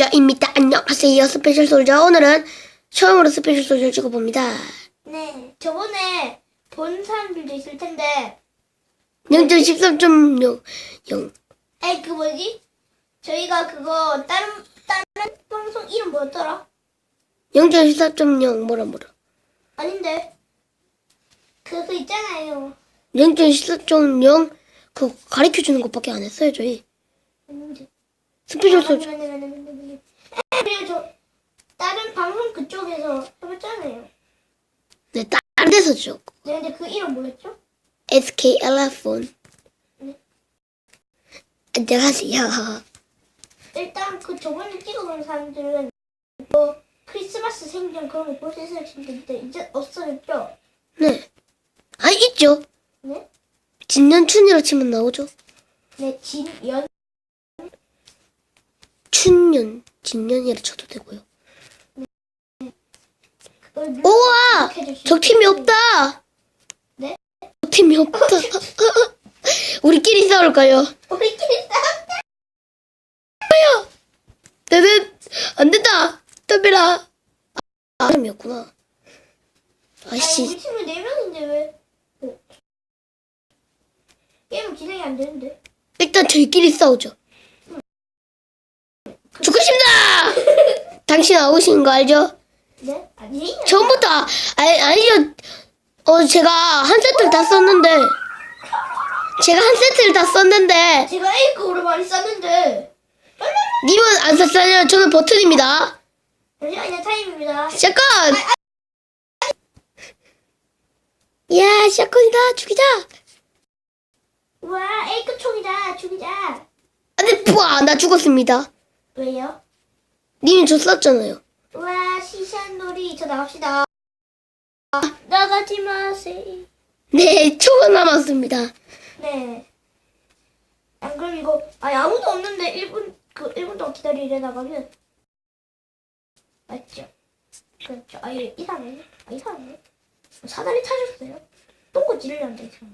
솔저입니다. 안녕하세요. 스페셜 솔저. 오늘은 처음으로 스페셜 솔저를 찍어봅니다. 네, 저번에 본 사람들도 있을 텐데, 0.13.0 0. 에이, 그 뭐지? 저희가 그거 다른 다른 방송 이름 뭐였더라? 0.14.0 뭐라 뭐라. 아닌데, 그, 그 있잖아요. 0.14.0 그거 가르쳐 주는 것밖에 안 했어요, 저희. 아닌데. 스페셜 솔저. 맞네, 맞네, 맞네, 맞네, 맞네. 에, 그리고 저 다른 방송 그쪽에서 해봤잖아요. 네, 다른 데서 찍었고. 네, 근데 그 이름 뭐였죠? SK 엘라폰. 네. 안녕하세요. 일단 그 저번에 찍어본 사람들은 뭐 크리스마스 생전 그런 거 볼 수 있을 텐데 이제 없어졌죠? 네. 아, 있죠. 네? 진년춘이라 치면 나오죠. 네, 진연 춘년, 진년이라 쳐도 되고요. 우와! 적 팀이 없다! 네? 적 팀이 없다. 우리끼리 싸울까요? 우리끼리 싸웠다. 네네, 안 된다! 덤비라! 아, 사람이었구나. 아이씨, 우리 팀은 네 명인데 왜? 어. 게임 진행이 안 되는데. 일단 저희끼리 싸우죠. 죽으십니다! 당신 아웃인 거 알죠? 네? 아니. 처음부터, 아, 아니, 아니죠. 어, 제가 한 세트를 다 썼는데, 제가 한 세트를 다 썼는데, 제가 A급으로 많이 쌌는데. 님은 안 썼어요. 저는 버튼입니다. 잠시만요 타임입니다. 샷건! 야, 샷건이다. 죽이자. 와 A급 총이다. 죽이자. 안 돼, 뿌아, 나 죽었습니다. 왜요? 님이 저 썼잖아요. 와 시샷놀이 저 나갑시다. 나가지 마세요. 네, 초가 남았습니다. 네. 안 그럼 이거 아니 아무도 없는데 1분 그 1분 동안 기다리려 나가면 맞죠? 그렇죠. 아예 이상해. 아 이상해. 사다리 타셨어요? 똥꼬 찌르려는데 이상해.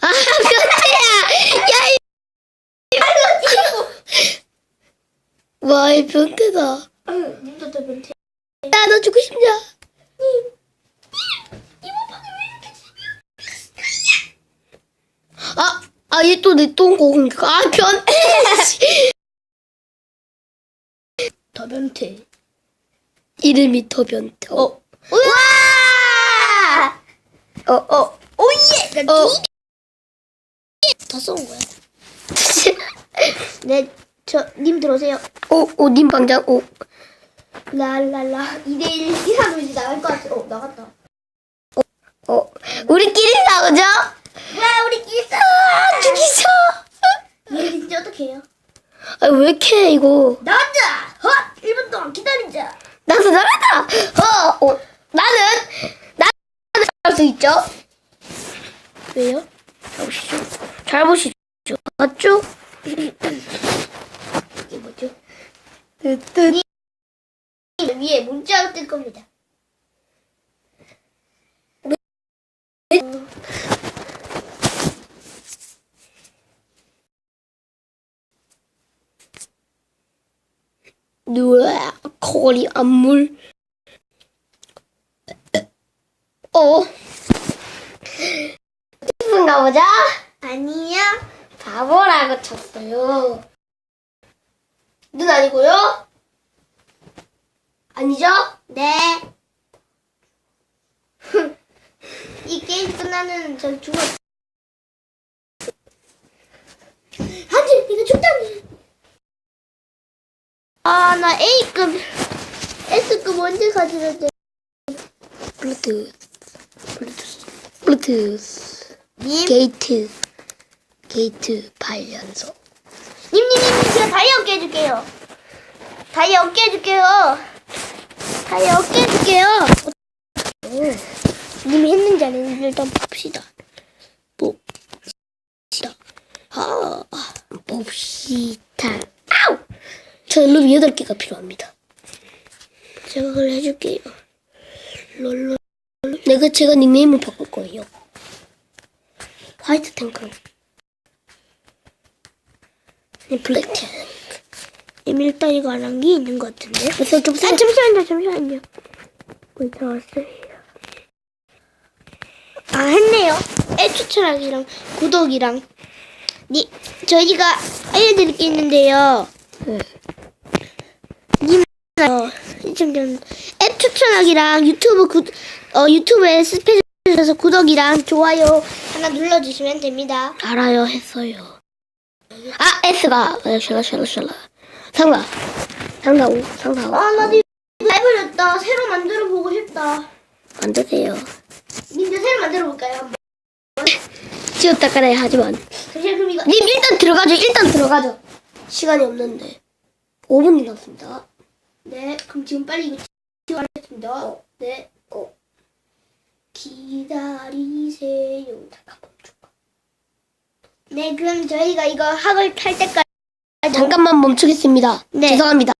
아, 변태야! 야, 이... 와, 이 변태다. 아유 님도 더 변태. 야, 너 죽고 싶냐? 아, 아, 얘 또 내똥 공격. 아, 변태! 씨. 더 변태. 이름이 더 변태. 어, 우와! 어, 어. 오예! 나 어. 다쏜 거야. 네, 저 님 들어오세요. 오, 오, 님 방장, 오. 랄랄라 2대1 이상으로 이제 나갈 것 같아. 어 나갔다. 어, 우리끼리 싸우죠? 와 우리끼리 싸워! 아, 죽이죠? 얘 진짜 어떻게 해요? 아, 왜 이렇게, 이거. 나가자! 헛! 1분 동안 기다리자! 나도 잘한다! 어, 어, 나는, 나는 할 수 있죠? 왜요? 잘 보시죠. 잘 보시죠. 맞죠? 뜨뜻. 위에 문자가 뜰 겁니다. 누아, 거리 안물. 어. 기쁜가 보자? 아니요. 바보라고 쳤어요. 눈 아니고요? 아니죠? 네. 이 게임 끝나는 전 죽어. 안돼, 이거 죽다니. 아, 나 A급, S급 언제 가지는데? 블루투스. 블루투스. 블루투스. 님, 게이트. 게이트 8연속. 님님님, 제가 다이아 어깨 해줄게요. 다이아 어깨 해줄게요. 다이아 어깨 해줄게요. 님이 했는지 안 했는지 일단 봅시다. 봅시다. 아, 봅시다. 아우! 저는 룸 8개가 필요합니다. 제가 그걸 해줄게요. 롤롤. 내가 제가 닉네임을 바꿀 거예요. 화이트 탱크. 블랙 탱크. 일단 이거 안한 게 있는 것 같은데. 그래서 좀 아, 잠시만요, 잠시만요. 왜 들어왔어요? 아, 했네요. 애 추천하기랑 구독이랑. 니, 저희가 알려드릴 게 있는데요. 님, 어, 시청자, 앱 추천하기랑 유튜브 구, 어, 유튜브에 스페셜에서 구독이랑 좋아요 하나 눌러주시면 됩니다. 알아요, 했어요. 아, S가, 아, 샬라, 샬라, 샬라. 상가. 상가 오, 상가 오. 아, 나도 해버렸다. 새로 만들어 보고 싶다. 만드세요. 님들 새로 만들어 볼까요? 지웠다 깔아야 하지만. 잠시만 그럼 이거 님, 일단 들어가죠, 일단 들어가죠. 시간이 없는데. 5분이 남습니다. 네, 그럼 지금 빨리 이거 지워야겠습니다. 네, 어. 기다리세요. 잠깐 멈출까? 네, 그럼 저희가 이거 학을 탈 때까지 잠깐만 멈추겠습니다. 네. 죄송합니다.